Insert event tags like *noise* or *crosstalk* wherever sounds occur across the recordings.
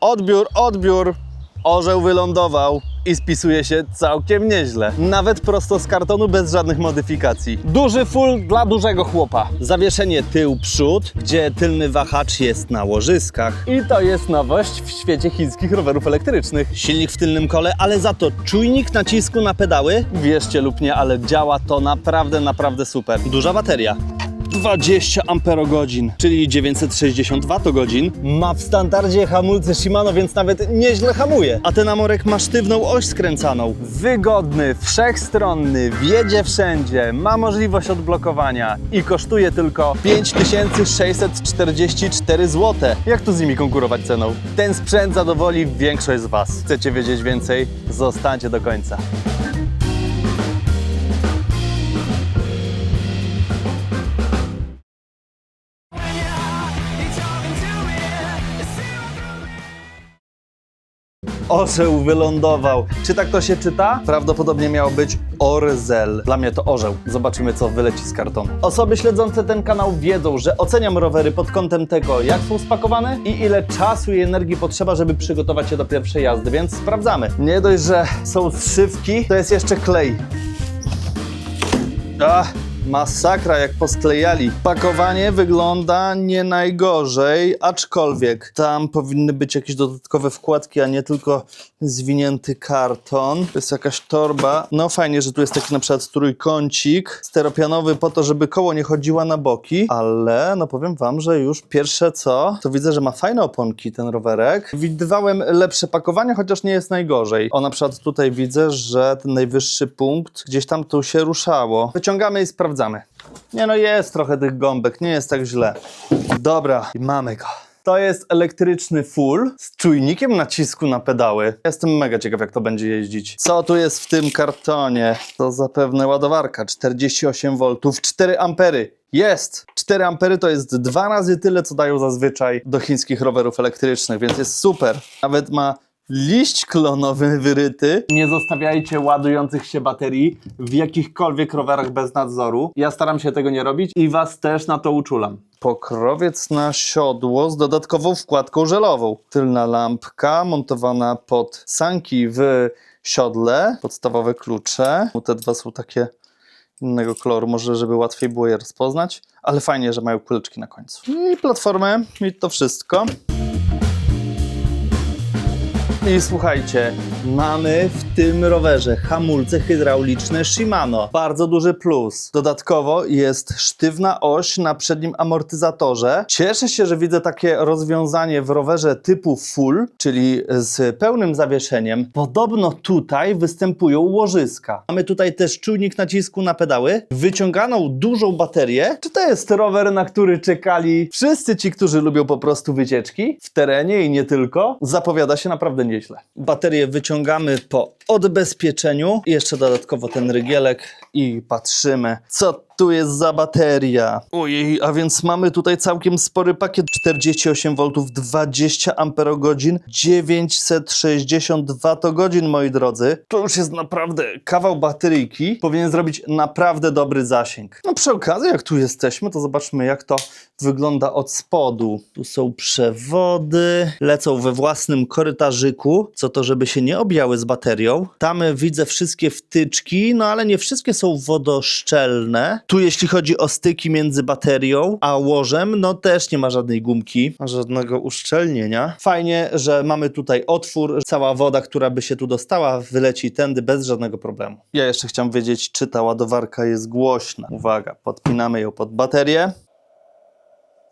Odbiór, odbiór. Orzeł wylądował i spisuje się całkiem nieźle. Nawet prosto z kartonu bez żadnych modyfikacji. Duży full dla dużego chłopa. Zawieszenie tył-przód, gdzie tylny wahacz jest na łożyskach. I to jest nowość w świecie chińskich rowerów elektrycznych. Silnik w tylnym kole, ale za to czujnik nacisku na pedały. Wierzcie lub nie, ale działa to naprawdę, naprawdę super. Duża bateria. 20 amperogodzin, czyli 960 watogodzin. Ma w standardzie hamulce Shimano, więc nawet nieźle hamuje. A ten amorek ma sztywną oś skręcaną. Wygodny, wszechstronny, wjedzie wszędzie, ma możliwość odblokowania i kosztuje tylko 5644 zł. Jak tu z nimi konkurować ceną? Ten sprzęt zadowoli większość z Was. Chcecie wiedzieć więcej? Zostańcie do końca. Orzeł wylądował. Czy tak to się czyta? Prawdopodobnie miało być orzel. Dla mnie to orzeł. Zobaczymy, co wyleci z kartonu. Osoby śledzące ten kanał wiedzą, że oceniam rowery pod kątem tego, jak są spakowane i ile czasu i energii potrzeba, żeby przygotować się do pierwszej jazdy, więc sprawdzamy. Nie dość, że są zszywki, to jest jeszcze klej. Ach, masakra jak posklejali. Pakowanie wygląda nie najgorzej, aczkolwiek tam powinny być jakieś dodatkowe wkładki, a nie tylko zwinięty karton. To jest jakaś torba. No fajnie, że tu jest taki na przykład trójkącik steropianowy po to, żeby koło nie chodziła na boki, ale no powiem wam, że już pierwsze co, to widzę, że ma fajne oponki ten rowerek. Widywałem lepsze pakowanie, chociaż nie jest najgorzej. O na przykład tutaj widzę, że ten najwyższy punkt gdzieś tam tu się ruszało. Wyciągamy i sprawdzamy. Nie no, jest trochę tych gąbek, nie jest tak źle. Dobra, mamy go. To jest elektryczny full z czujnikiem nacisku na pedały. Jestem mega ciekaw, jak to będzie jeździć. Co tu jest w tym kartonie? To zapewne ładowarka 48 V, 4 ampery. Jest! 4 ampery to jest dwa razy tyle, co dają zazwyczaj do chińskich rowerów elektrycznych, więc jest super. Nawet ma liść klonowy wyryty. Nie zostawiajcie ładujących się baterii w jakichkolwiek rowerach bez nadzoru. Ja staram się tego nie robić i was też na to uczulam. Pokrowiec na siodło z dodatkową wkładką żelową. Tylna lampka montowana pod sanki w siodle. Podstawowe klucze. Te dwa są takie innego koloru, może żeby łatwiej było je rozpoznać, ale fajnie, że mają kuleczki na końcu. I platformę, i to wszystko. I słuchajcie, mamy w tym rowerze hamulce hydrauliczne Shimano. Bardzo duży plus. Dodatkowo jest sztywna oś na przednim amortyzatorze. Cieszę się, że widzę takie rozwiązanie w rowerze typu full, czyli z pełnym zawieszeniem. Podobno tutaj występują łożyska. Mamy tutaj też czujnik nacisku na pedały, wyciąganą dużą baterię. Czy to jest rower, na który czekali wszyscy ci, którzy lubią po prostu wycieczki w terenie i nie tylko? Zapowiada się naprawdę nieźle. Baterię wyciągamy po odbezpieczeniu. Jeszcze dodatkowo ten rygielek i patrzymy, co tu jest za bateria. Ojej, a więc mamy tutaj całkiem spory pakiet 48 V, 20 Ah, 960 Wh, moi drodzy. To już jest naprawdę kawał bateryjki. Powinien zrobić naprawdę dobry zasięg. No przy okazji, jak tu jesteśmy, to zobaczmy jak to wygląda od spodu. Tu są przewody, lecą we własnym korytarzyku, co to żeby się nie objały z baterią. Tam widzę wszystkie wtyczki, no ale nie wszystkie są wodoszczelne. Tu jeśli chodzi o styki między baterią a łożem, no też nie ma żadnej gumki, żadnego uszczelnienia. Fajnie, że mamy tutaj otwór, cała woda, która by się tu dostała, wyleci tędy bez żadnego problemu. Ja jeszcze chciałem wiedzieć, czy ta ładowarka jest głośna. Uwaga, podpinamy ją pod baterię.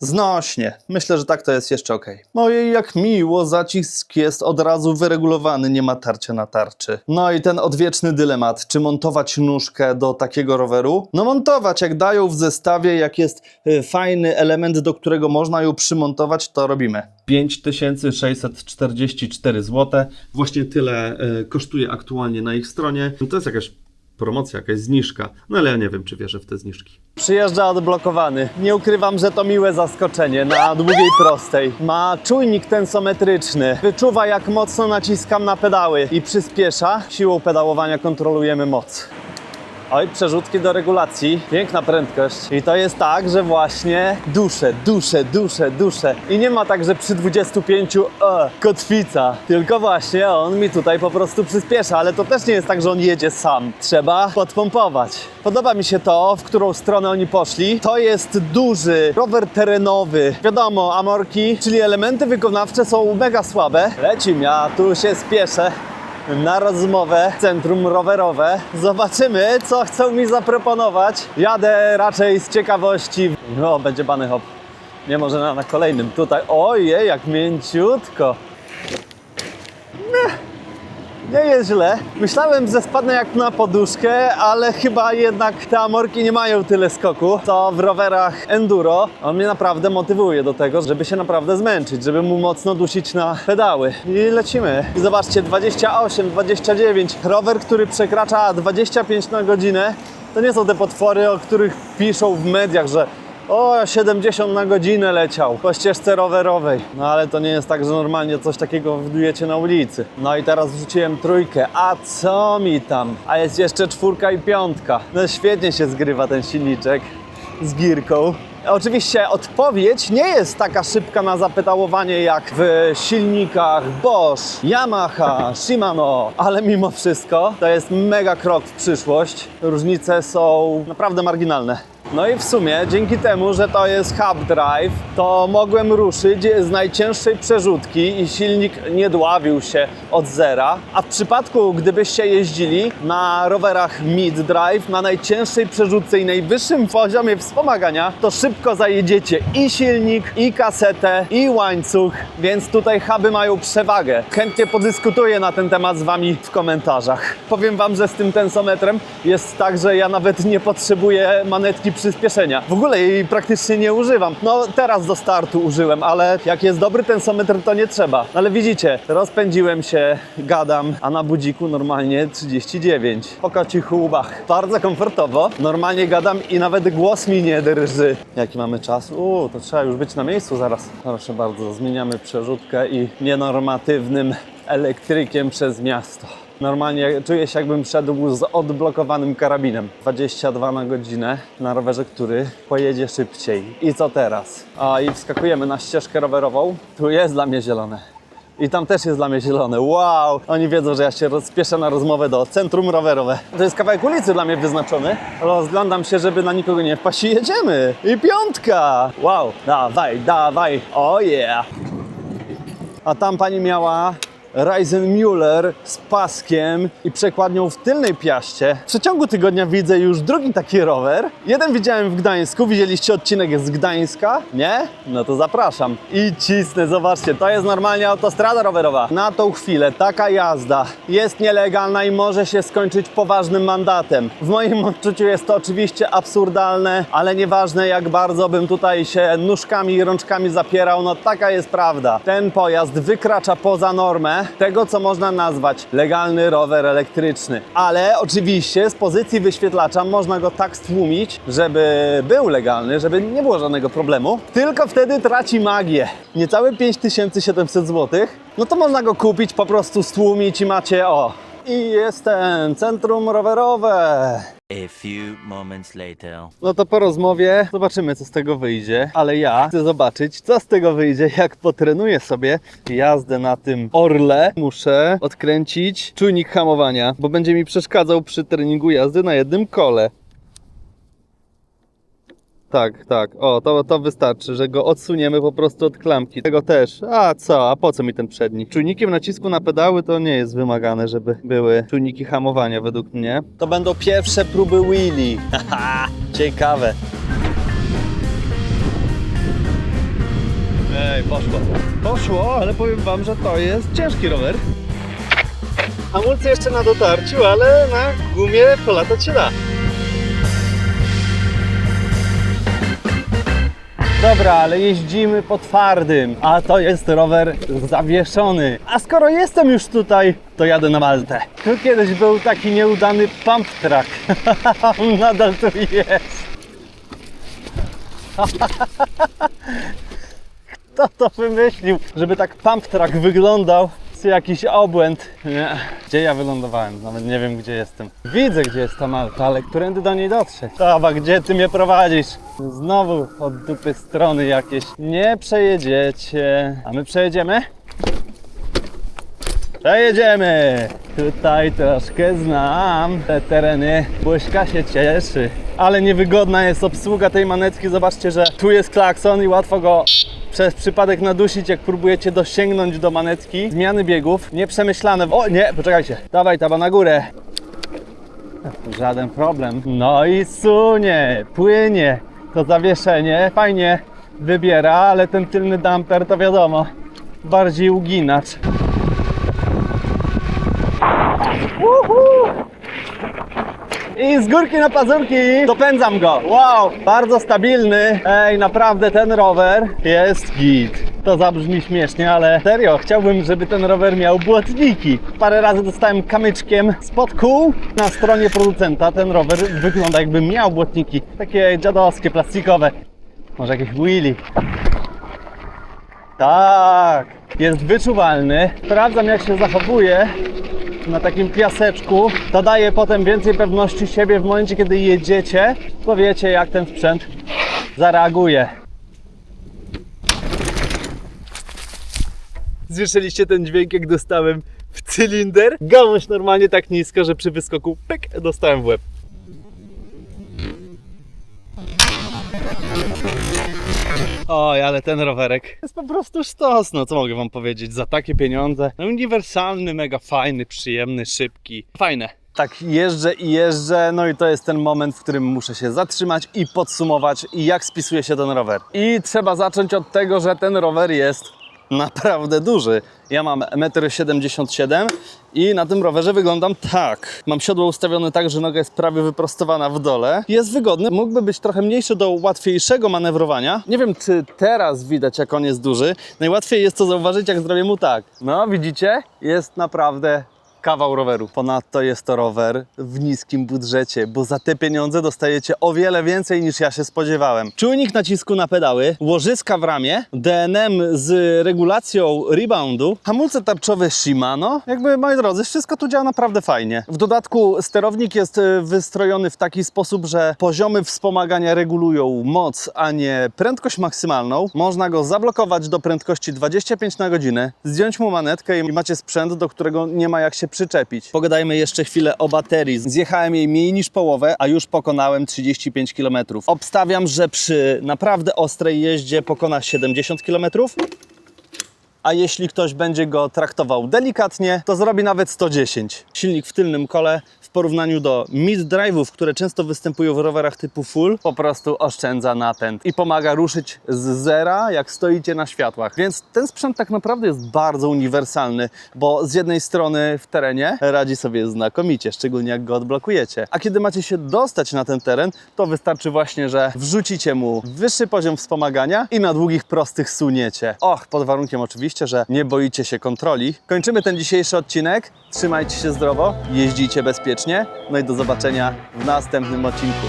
Znośnie. Myślę, że tak to jest jeszcze ok. Ojej, jak miło, zacisk jest od razu wyregulowany, nie ma tarcia na tarczy. No i ten odwieczny dylemat, czy montować nóżkę do takiego roweru? No montować, jak dają w zestawie, jak jest y, fajny element, do którego można ją przymontować, to robimy. 5644 zł. Właśnie tyle y, kosztuje aktualnie na ich stronie. To jest jakaś promocja, jakaś zniżka. No ale ja nie wiem, czy wierzę w te zniżki. Przyjeżdża odblokowany. Nie ukrywam, że to miłe zaskoczenie na długiej prostej. Ma czujnik tensometryczny. Wyczuwa jak mocno naciskam na pedały i przyspiesza. Siłą pedałowania kontrolujemy moc. Oj, przerzutki do regulacji, piękna prędkość. I to jest tak, że właśnie duszę, duszę, duszę, duszę. I nie ma tak, że przy 25 e, kotwica, tylko właśnie on mi tutaj po prostu przyspiesza, ale to też nie jest tak, że on jedzie sam. Trzeba podpompować. Podoba mi się to, w którą stronę oni poszli. To jest duży rower terenowy. Wiadomo, amorki, czyli elementy wykonawcze są mega słabe. Lecim, ja tu się spieszę na rozmowę centrum rowerowe. Zobaczymy, co chcą mi zaproponować. Jadę raczej z ciekawości. No, będzie bany hop. Nie może na, na kolejnym. Tutaj, ojej, jak mięciutko. Nie jest źle. Myślałem, że spadnę jak na poduszkę, ale chyba jednak te amorki nie mają tyle skoku, co w rowerach enduro. On mnie naprawdę motywuje do tego, żeby się naprawdę zmęczyć, żeby mu mocno dusić na pedały. I lecimy. Zobaczcie, 28, 29. Rower, który przekracza 25 na godzinę, to nie są te potwory, o których piszą w mediach, że o, 70 na godzinę leciał po ścieżce rowerowej. No ale to nie jest tak, że normalnie coś takiego wydujecie na ulicy. No i teraz wrzuciłem trójkę. A co mi tam? A jest jeszcze czwórka i piątka. No świetnie się zgrywa ten silniczek z girką. Oczywiście odpowiedź nie jest taka szybka na zapytałowanie jak w silnikach Bosch, Yamaha, Shimano, ale mimo wszystko to jest mega krok w przyszłość. Różnice są naprawdę marginalne. No i w sumie dzięki temu, że to jest hub drive, to mogłem ruszyć z najcięższej przerzutki i silnik nie dławił się od zera. A w przypadku, gdybyście jeździli na rowerach mid drive, na najcięższej przerzutce i najwyższym poziomie wspomagania, to szybko zajedziecie i silnik, i kasetę, i łańcuch, więc tutaj huby mają przewagę. Chętnie podyskutuję na ten temat z Wami w komentarzach. Powiem Wam, że z tym tensometrem jest tak, że ja nawet nie potrzebuję manetki przyspieszenia. W ogóle jej praktycznie nie używam. No teraz do startu użyłem, ale jak jest dobry tensometr, to nie trzeba. Ale widzicie, rozpędziłem się, gadam, a na budziku normalnie 39. Po kocich łbach. Bardzo komfortowo. Normalnie gadam i nawet głos mi nie drży. Jaki mamy czas? Uuu, to trzeba już być na miejscu zaraz. Proszę bardzo, zmieniamy przerzutkę i nienormatywnym elektrykiem przez miasto. Normalnie czuję się jakbym szedł z odblokowanym karabinem. 22 na godzinę na rowerze, który pojedzie szybciej. I co teraz? A i wskakujemy na ścieżkę rowerową. Tu jest dla mnie zielone. I tam też jest dla mnie zielone. Wow! Oni wiedzą, że ja się rozpieszę na rozmowę do centrum rowerowe. To jest kawałek ulicy dla mnie wyznaczony. Rozglądam się, żeby na nikogo nie wpaść i jedziemy. I piątka! Wow! Dawaj, dawaj! Oh yeah! A tam pani miała Ryzen Müller z paskiem i przekładnią w tylnej piaście. W przeciągu tygodnia widzę już drugi taki rower. Jeden widziałem w Gdańsku, widzieliście odcinek z Gdańska? Nie? No to zapraszam. I cisnę, zobaczcie, to jest normalnie autostrada rowerowa. Na tą chwilę taka jazda jest nielegalna i może się skończyć poważnym mandatem. W moim odczuciu jest to oczywiście absurdalne, ale nieważne jak bardzo bym tutaj się nóżkami i rączkami zapierał, no taka jest prawda. Ten pojazd wykracza poza normę tego, co można nazwać legalny rower elektryczny. Ale oczywiście z pozycji wyświetlacza można go tak stłumić, żeby był legalny, żeby nie było żadnego problemu. Tylko wtedy traci magię. Niecałe 5700 zł. No to można go kupić, po prostu stłumić i macie o. I jestem, centrum rowerowe. A few moments later. No to po rozmowie zobaczymy, co z tego wyjdzie. Ale ja chcę zobaczyć, co z tego wyjdzie, jak potrenuję sobie jazdę na tym orle. Muszę odkręcić czujnik hamowania, bo będzie mi przeszkadzał przy treningu jazdy na jednym kole. Tak, tak. O, to, to wystarczy, że go odsuniemy po prostu od klamki. Tego też. A co? A po co mi ten przedni? Czujnikiem nacisku na pedały to nie jest wymagane, żeby były czujniki hamowania według mnie. To będą pierwsze próby wheelie. Haha, *laughs* ciekawe. Ej, poszło. Poszło, ale powiem wam, że to jest ciężki rower. Hamulce jeszcze na dotarciu, ale na gumie polatać się da. Dobra, ale jeździmy po twardym, a to jest rower zawieszony. A skoro jestem już tutaj, to jadę na Maltę. Tu kiedyś był taki nieudany pump track. On *laughs* nadal tu jest. *laughs* Kto to wymyślił, żeby tak pump track wyglądał? Jest jakiś obłęd. Nie. Gdzie ja wylądowałem? Nawet nie wiem, gdzie jestem. Widzę, gdzie jest ta Malta, ale którędy do niej dotrzeć? Dawa, gdzie ty mnie prowadzisz? Znowu od dupy strony jakieś. Nie przejedziecie. A my przejedziemy? Przejedziemy! Tutaj troszkę znam te tereny. Błyszka się cieszy. Ale niewygodna jest obsługa tej manetki. Zobaczcie, że tu jest klakson i łatwo go przez przypadek nadusić, jak próbujecie dosięgnąć do manetki. Zmiany biegów, nieprzemyślane. O nie, poczekajcie. Dawaj, taba na górę. Żaden problem. No i sunie, płynie. To zawieszenie fajnie wybiera, ale ten tylny damper to wiadomo, bardziej uginacz. I z górki na pazurki dopędzam go. Wow, bardzo stabilny. Ej, naprawdę ten rower jest git. To zabrzmi śmiesznie, ale serio, chciałbym, żeby ten rower miał błotniki. Parę razy dostałem kamyczkiem spod kół. Na stronie producenta ten rower wygląda jakby miał błotniki. Takie dziadowskie, plastikowe. Może jakieś wheelie. Tak, jest wyczuwalny. Sprawdzam jak się zachowuje na takim piaseczku. To daje potem więcej pewności siebie w momencie, kiedy jedziecie, bo wiecie jak ten sprzęt zareaguje. Słyszeliście ten dźwięk, jak dostałem w cylinder? Gałąź normalnie tak nisko, że przy wyskoku pyk, dostałem w łeb. Oj, ale ten rowerek jest po prostu sztos, no co mogę wam powiedzieć, za takie pieniądze. No, uniwersalny, mega fajny, przyjemny, szybki. Fajne. Tak jeżdżę i jeżdżę, no i to jest ten moment, w którym muszę się zatrzymać i podsumować, jak spisuje się ten rower. I trzeba zacząć od tego, że ten rower jest *laughs* naprawdę duży. Ja mam 1,77 m i na tym rowerze wyglądam tak. Mam siodło ustawione tak, że noga jest prawie wyprostowana w dole. Jest wygodny, mógłby być trochę mniejszy do łatwiejszego manewrowania. Nie wiem, czy teraz widać, jak on jest duży. Najłatwiej jest to zauważyć, jak zrobię mu tak. No, widzicie? Jest naprawdę kawał roweru. Ponadto jest to rower w niskim budżecie, bo za te pieniądze dostajecie o wiele więcej niż ja się spodziewałem. Czujnik nacisku na pedały, łożyska w ramię, DNM z regulacją reboundu, hamulce tarczowe Shimano. Jakby, moi drodzy, wszystko tu działa naprawdę fajnie. W dodatku sterownik jest e, wystrojony w taki sposób, że poziomy wspomagania regulują moc, a nie prędkość maksymalną. Można go zablokować do prędkości 25 na godzinę, zdjąć mu manetkę i macie sprzęt, do którego nie ma jak się przyczepić. Pogadajmy jeszcze chwilę o baterii. Zjechałem jej mniej niż połowę, a już pokonałem 35 km. Obstawiam, że przy naprawdę ostrej jeździe pokona 70 km. A jeśli ktoś będzie go traktował delikatnie, to zrobi nawet 110. Silnik w tylnym kole porównaniu do mid-drive'ów, które często występują w rowerach typu full, po prostu oszczędza napęd i pomaga ruszyć z zera, jak stoicie na światłach. Więc ten sprzęt tak naprawdę jest bardzo uniwersalny, bo z jednej strony w terenie radzi sobie znakomicie, szczególnie jak go odblokujecie. A kiedy macie się dostać na ten teren, to wystarczy właśnie, że wrzucicie mu wyższy poziom wspomagania i na długich, prostych suniecie. Och, pod warunkiem oczywiście, że nie boicie się kontroli. Kończymy ten dzisiejszy odcinek. Trzymajcie się zdrowo, jeździcie bezpiecznie. No i do zobaczenia w następnym odcinku.